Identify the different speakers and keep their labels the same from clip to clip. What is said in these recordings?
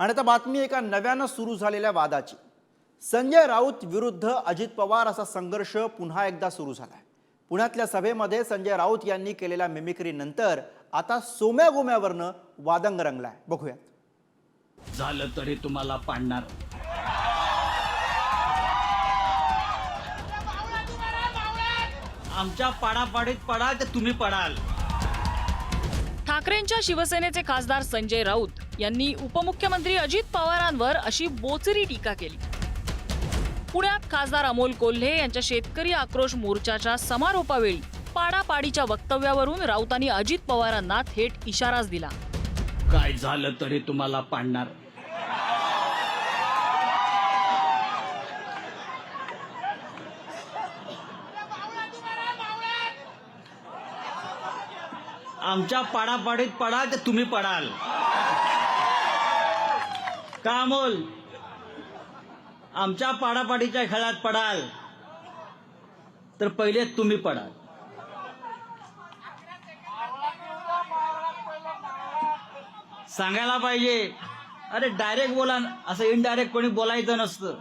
Speaker 1: आणि आता बातमी एका नव्यानं सुरू झालेल्या वादाची. संजय राऊत विरुद्ध अजित पवार असा संघर्ष पुन्हा एकदा सुरू झाला आहे पुण्यातल्या सभेमध्ये संजय राऊत यांनी केलेल्या मिमिक्रीनंतर आता सोम्या गोम्यावरनं वादंग रंगलाय. बघूयात.
Speaker 2: झालं तरी तुम्हाला पाडणार. आमच्या पाडापाडीत पडाल तर तुम्ही पडाल.
Speaker 3: ठाकरेंच्या शिवसेनेचे खासदार संजय राऊत यांनी उपमुख्यमंत्री अजित पवारांवर अशी बोचरी टीका केली. पुण्यात खासदार अमोल कोल्हे यांच्या शेतकरी आक्रोश मोर्चाच्या समारोपावेळी पाडापाडीच्या वक्तव्यावरून राऊतांनी अजित पवारांना थेट इशाराच दिला.
Speaker 2: काय झालं तरी तुम्हाला पाडणार? आमच्या पाडापाडीत पडा तर तुम्ही पडाल. का अमोल आमच्या पाडापाडीच्या खेळात पडाल. तर पहिले तुम्ही पडाल. सांगायला पाहिजे अरे डायरेक्ट बोला असं इनडायरेक्ट कोणी बोलायचं नसतं.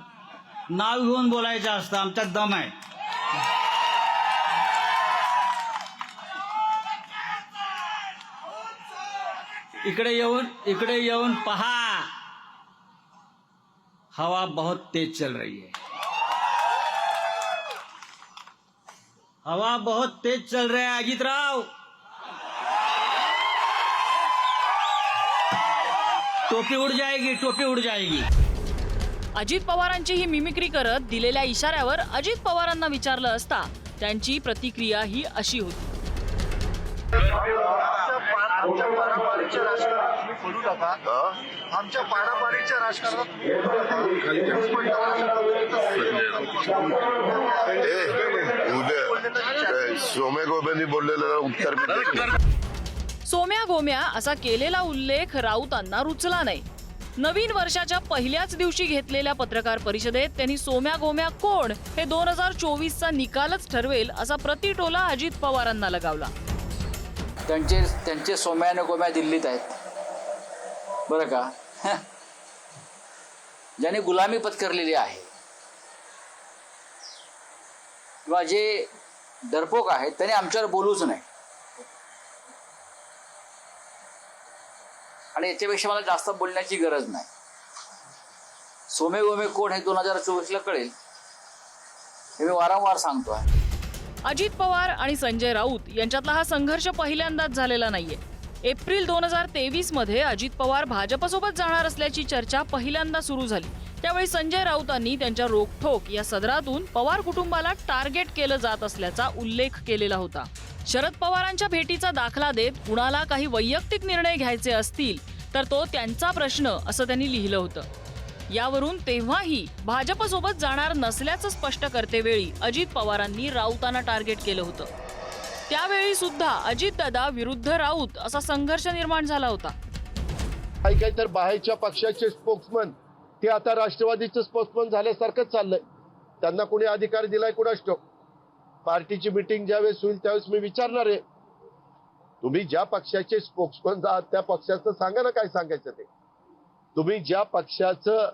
Speaker 2: नाव घेऊन बोलायचं असतं आमच्यात दम आहे. इकडे येऊन इकडे येऊन पहा. हवा बहुत तेज चल रही है. हवा बहुत तेज चल रहा है अजित राव. टोपी उड़ जाएगी टोपी उड़ जाएगी.
Speaker 3: अजित पवारांची ही मिमिक्री करत दिलेल्या इशाऱ्यावर अजित पवारांना विचारलं असता त्यांची प्रतिक्रिया ही अशी होती.
Speaker 4: आमच्या पाडापाडीच्या राजकारणात तुम्ही पडू नका आमच्या पाडापाडीच्या राजकारणात
Speaker 5: ए उद्या सोमे गोबेंनी बोललेलं उत्तर.
Speaker 3: सोम्या गोम्या असा केलेला उल्लेख राऊतांना रुचला नाही नवीन वर्षाच्या पहिल्याच दिवशी घेतलेल्या पत्रकार परिषदेत त्यांनी सोम्या गोम्या कोण हे दोन हजार चोवीसचा निकालच ठरवेल असा प्रतिटोला अजित पवारांना लगावला
Speaker 6: त्यांचे त्यांचे सोम्या गोम्या दिल्लीत आहेत. बरं का? ज्याने गुलामी पत्करलेली आहे. किंवा जे डरपोक आहेत त्याने आमच्यावर बोलूच नाही आणि याच्यापेक्षा मला जास्त बोलण्याची गरज नाही. सोमे गोमे कोण हे दोन हजार चोवीसला कळेल. हे मी वारंवार सांगतो आहे
Speaker 3: अजित पवार आणि संजय राऊत यांच्यातला हा संघर्ष पहिल्यांदाच झालेला नाहीये. एप्रिल दोन हजार तेवीसमध्ये अजित पवार भाजपसोबत जाणार असल्याची चर्चा पहिल्यांदा सुरू झाली. त्यावेळी संजय राऊतांनी त्यांच्या रोखोक या सदरातून पवार कुटुंबाला टार्गेट केलं जात असल्याचा उल्लेख केलेला होता. शरद पवारांच्या भेटीचा दाखला देत कुणाला काही वैयक्तिक निर्णय घ्यायचे असतील तर तो त्यांचा प्रश्न असं त्यांनी लिहिलं होतं. यावरून तेव्हाही भाजपसोबत जाणार नसल्याचं स्पष्ट करतेवेळी अजित पवारांनी राऊतांना टार्गेट केलं होतं. त्यावेळी सुद्धा अजितदादा विरुद्ध राऊत असा संघर्ष निर्माण झाला होता.
Speaker 7: काही काही तर बाहेरच्या पक्षाचे स्पोक्समन ते आता राष्ट्रवादीचे स्पोक्समन झाल्यासारखंच चाललंय. त्यांना कोणी अधिकार दिलाय कुणाच ठाऊक पार्टीची मिटिंग ज्यावेळेस होईल त्यावेळेस मी विचारणार आहे. तुम्ही ज्या पक्षाचे स्पोक्समन आहात त्या पक्षाचं सांगा ना काय सांगायचं ते. तुम्ही ज्या पक्षाचं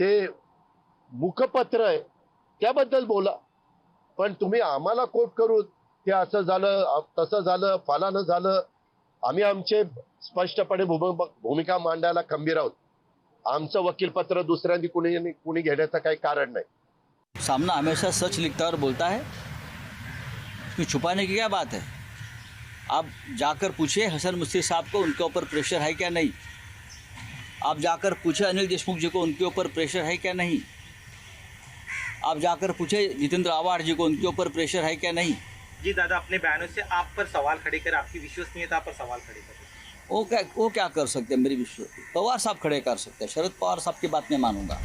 Speaker 7: ते मुखपत्र आहे त्याबद्दल बोला. पण तुम्ही आम्हाला कोट करून ते असं झालं तसं झालं फलानं झालं आम्ही आमचे स्पष्टपणे भूम- भूमिका मांडायला खंबीर आहोत. आमचं वकीलपत्र दुसऱ्यांनी कुणी कुणी घेण्याचं काही कारण नाही.
Speaker 2: सामना हमेशा सच लिखता और बोलता है। उसमें छुपाने की क्या बात है? आप जाकर पूछिए हसन मुस्ती साहब को उनके ऊपर प्रेशर है क्या नहीं? आप जाकर पूछे अनिल देशमुख जी को उनके ऊपर प्रेशर है क्या नहीं? आप जाकर पूछे जितेंद्र आवाड़ जी को उनके ऊपर प्रेशर है क्या नहीं?
Speaker 8: जी दादा अपने बयानों से आप पर सवाल खड़े कर आपकी विश्वसनीयता पर सवाल खड़े कर।
Speaker 2: वो क्या वो क्या कर सकते हैं मेरी विश्व पवार साहब खड़े कर सकते हैं। शरद पवार साहब की बात मैं मानूंगा।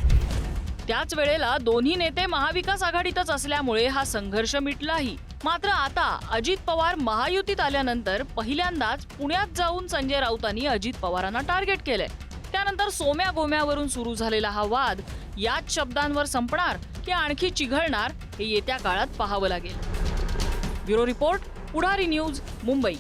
Speaker 3: त्याच वेळेला दोन्ही नेते महाविकास आघाडीतच असल्यामुळे हा संघर्ष मिटलाही. मात्र आता अजित पवार महायुतीत आल्यानंतर पहिल्यांदाच पुण्यात जाऊन संजय राऊतांनी अजित पवारांना टार्गेट केलंय. त्यानंतर सोम्या गोम्यावरून सुरू झालेला हा वाद याच शब्दांवर संपणार की आणखी चिघळणार हे येत्या काळात पाहावं लागेल. Bureau report Pudhari news Mumbai.